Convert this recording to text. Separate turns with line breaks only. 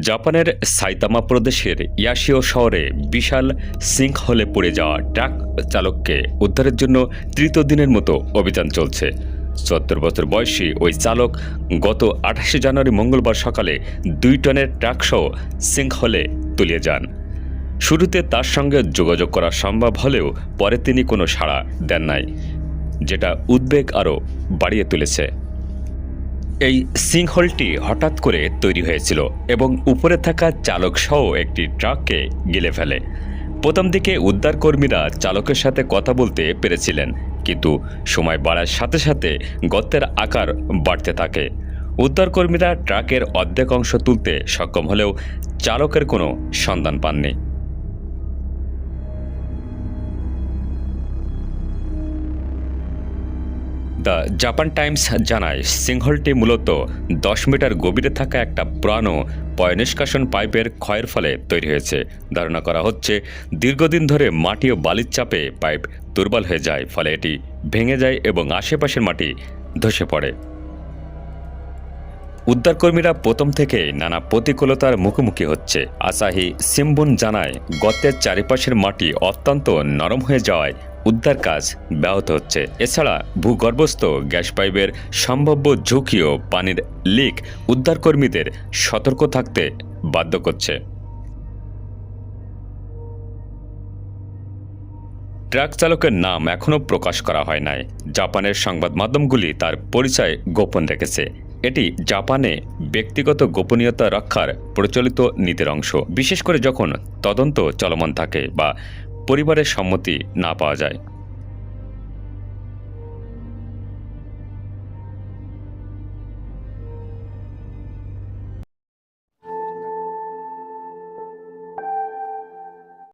জাপানের সাইতামা প্রদেশের ইয়াশিও শহরে বিশাল সিঙ্ক হলে পড়ে যাওয়া ট্রাক চালককে উদ্ধারের জন্য তৃতীয় দিনের মতো অভিযান চলছে। সত্তর বছর বয়সী ওই চালক গত আঠাশে জানুয়ারি মঙ্গলবার সকালে দুই টনের ট্রাকসহ সিঙ্ক হলে তলিয়ে যান। শুরুতে তার সঙ্গে যোগাযোগ করা সম্ভব হলেও পরে তিনি কোনো সাড়া দেন নাই, যেটা উদ্বেগ আরও বাড়িয়ে তুলেছে। এই সিংহলটি হঠাৎ করে তৈরি হয়েছিল এবং উপরে থাকা চালক সহ একটি ট্রাককে গিলে ফেলে। প্রথম দিকে উদ্ধারকর্মীরা চালকের সাথে কথা বলতে পেরেছিলেন, কিন্তু সময় বাড়ার সাথে সাথে গর্তের আকার বাড়তে থাকে। উদ্ধারকর্মীরা ট্রাকের অর্ধেক অংশ তুলতে সক্ষম হলেও চালকের কোনো সন্ধান পাননি। দ্য জাপান টাইমস জানায়, সিংহলটি মূলত দশ মিটার গভীরে থাকা একটা পুরানো পয়নিষ্কাশন পাইপের ক্ষয়ের ফলে তৈরি হয়েছে। ধারণা করা হচ্ছে, দীর্ঘদিন ধরে মাটি ও বালির চাপে পাইপ দুর্বল হয়ে যায়, ফলে এটি ভেঙে যায় এবং আশেপাশের মাটি ধসে পড়ে। উদ্ধারকর্মীরা প্রথম থেকে নানা প্রতিকূলতার মুখোমুখি হচ্ছে। আসাহি সিম্বুন জানায়, গর্তের চারিপাশের মাটি অত্যন্ত নরম হয়ে যাওয়ায় উদ্ধার কাজ ব্যাহত হচ্ছে। এছাড়া ভূগর্ভস্থ গ্যাস পাইপের সম্ভাব্য ঝুঁকি ও পানির লিক উদ্ধারকর্মীদের সতর্ক থাকতে বাধ্য করছে। ট্রাক চালকের নাম এখনও প্রকাশ করা হয় নাই। জাপানের সংবাদ মাধ্যমগুলি তার পরিচয় গোপন রেখেছে। এটি জাপানে ব্যক্তিগত গোপনীয়তা রক্ষার প্রচলিত নীতির অংশ। বিশেষ করে যখন তদন্ত চলমান থাকে বা পরিবারের সম্মতি না পাওয়া যায়।